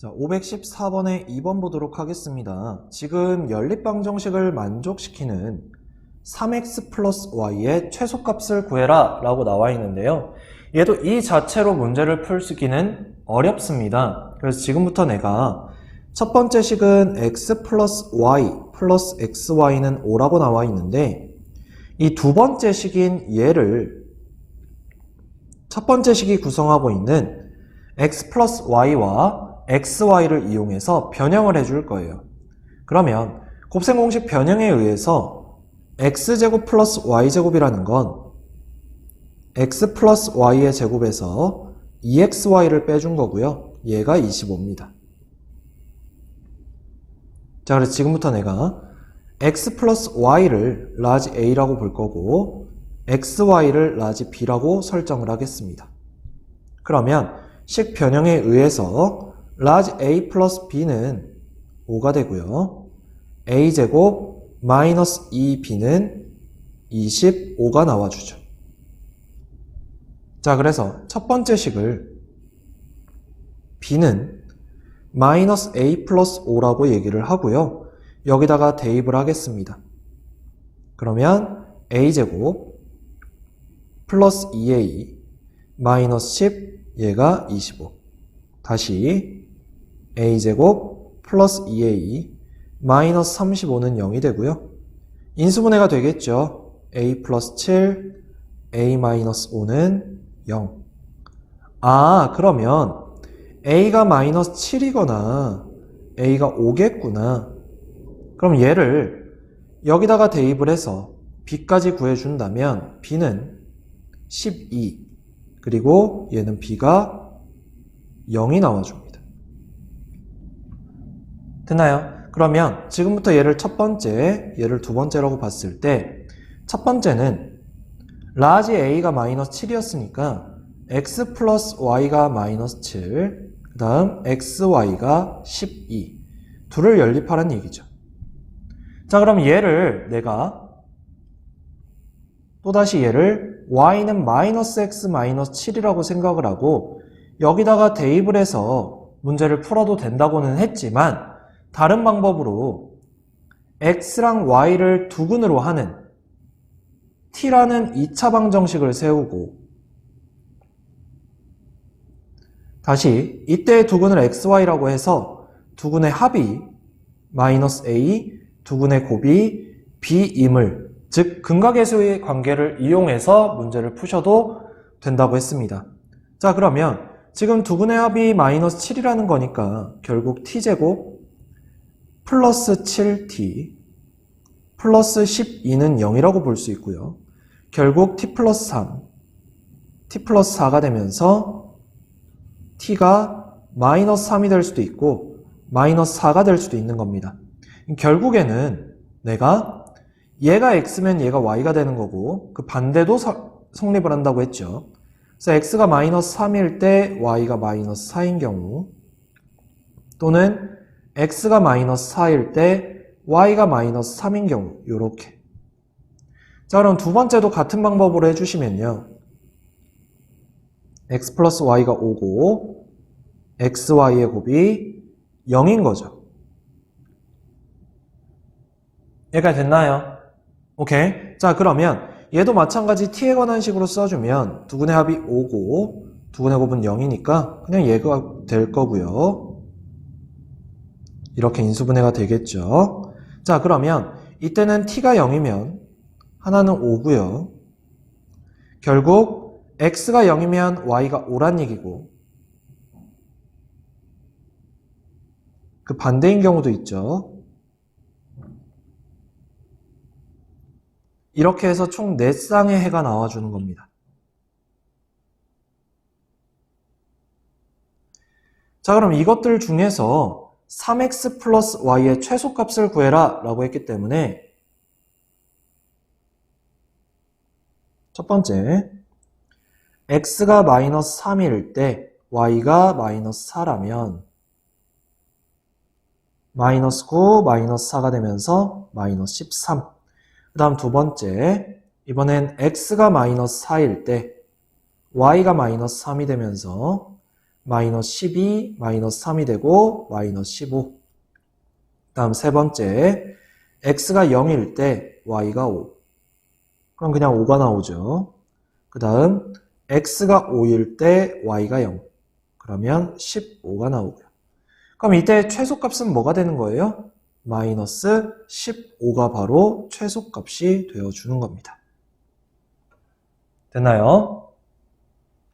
자, 514번에 2번 보도록 하겠습니다. 지금 연립방정식을 만족시키는 3x 플러스 y의 최소값을 구해라 라고 나와 있는데요. 얘도 이 자체로 문제를 풀기는 어렵습니다. 그래서 지금부터 내가 첫 번째 식은 x 플러스 y 플러스 xy는 5라고 나와 있는데 이 두 번째 식인 얘를 첫 번째 식이 구성하고 있는 x 플러스 y와 xy를 이용해서 변형을 해줄 거예요. 그러면 곱셈 공식 변형에 의해서 x제곱 플러스 y제곱이라는 건 x 플러스 y의 제곱에서 2xy를 빼준 거고요. 얘가 25입니다. 자, 그래서 지금부터 내가 x 플러스 y를 라지 a라고 볼 거고 xy를 라지 b라고 설정을 하겠습니다. 그러면 식 변형에 의해서 라지 a 플러스 b는 5가 되고요. a제곱 마이너스 2b는 25가 나와주죠. 자, 그래서 첫 번째 식을 b는 마이너스 a 플러스 5라고 얘기를 하고요. 여기다가 대입을 하겠습니다. 그러면 a제곱 플러스 2a 마이너스 10 얘가 25 다시 a제곱 플러스 2a 마이너스 35는 0이 되고요. 인수분해가 되겠죠. a 플러스 7 a 마이너스 5는 0 아, 그러면 a가 마이너스 7이거나 a가 5겠구나. 그럼 얘를 여기다가 대입을 해서 b까지 구해준다면 b는 12 그리고 얘는 b가 0이 나와줍니다. 됐나요? 그러면 지금부터 얘를 첫 번째, 얘를 두 번째라고 봤을 때 첫 번째는 라지 a가 마이너스 7이었으니까 x 플러스 y가 마이너스 7, 그 다음 xy가 12. 둘을 연립하라는 얘기죠. 자, 그럼 얘를 내가 또다시 얘를 y는 마이너스 x 마이너스 7이라고 생각을 하고 여기다가 대입을 해서 문제를 풀어도 된다고는 했지만 다른 방법으로 x랑 y를 두근으로 하는 t라는 2차 방정식을 세우고 다시 이때의 두근을 xy라고 해서 두근의 합이 마이너스 a, 두근의 곱이 b임을 즉 근각계수의 관계를 이용해서 문제를 푸셔도 된다고 했습니다. 자 그러면 지금 두근의 합이 마이너스 7이라는 거니까 결국 t제곱 플러스 7t 플러스 12는 0이라고 볼 수 있고요. 결국 t 플러스 3, t 플러스 4가 되면서 t가 마이너스 3이 될 수도 있고 마이너스 4가 될 수도 있는 겁니다. 결국에는 내가 얘가 x면 얘가 y가 되는 거고 그 반대도 서- 성립을 한다고 했죠. 그래서 x가 마이너스 3일 때 y가 마이너스 4인 경우 또는 x가 마이너스 4일 때 y가 마이너스 3인 경우 요렇게. 자 그럼 두 번째도 같은 방법으로 해주시면요. x 플러스 y가 5고 xy의 곱이 0인 거죠. 여기까지 됐나요? 오케이. 자 그러면 얘도 마찬가지 t에 관한 식으로 써주면 두근의 합이 5고 두근의 곱은 0이니까 그냥 얘가 될 거고요 이렇게 인수분해가 되겠죠. 자 그러면 이때는 t가 0이면 하나는 5고요. 결국 x가 0이면 y가 5란 얘기고 그 반대인 경우도 있죠. 이렇게 해서 총 4쌍의 해가 나와주는 겁니다. 자, 그럼 이것들 중에서 3x 플러스 y의 최소값을 구해라 라고 했기 때문에 첫 번째, x가 마이너스 3일 때 y가 마이너스 4라면 마이너스 9, 마이너스 4가 되면서 마이너스 13. 그 다음 두 번째, 이번엔 x가 마이너스 4일 때 y가 마이너스 3이 되면서 마이너스 12, 마이너스 3이 되고 마이너스 15. 다음 세 번째, x가 0일 때 y가 5. 그럼 그냥 5가 나오죠. 그 다음 x가 5일 때 y가 0. 그러면 15가 나오고요. 그럼 이때 최소값은 뭐가 되는 거예요? 마이너스 15가 바로 최소값이 되어주는 겁니다. 됐나요?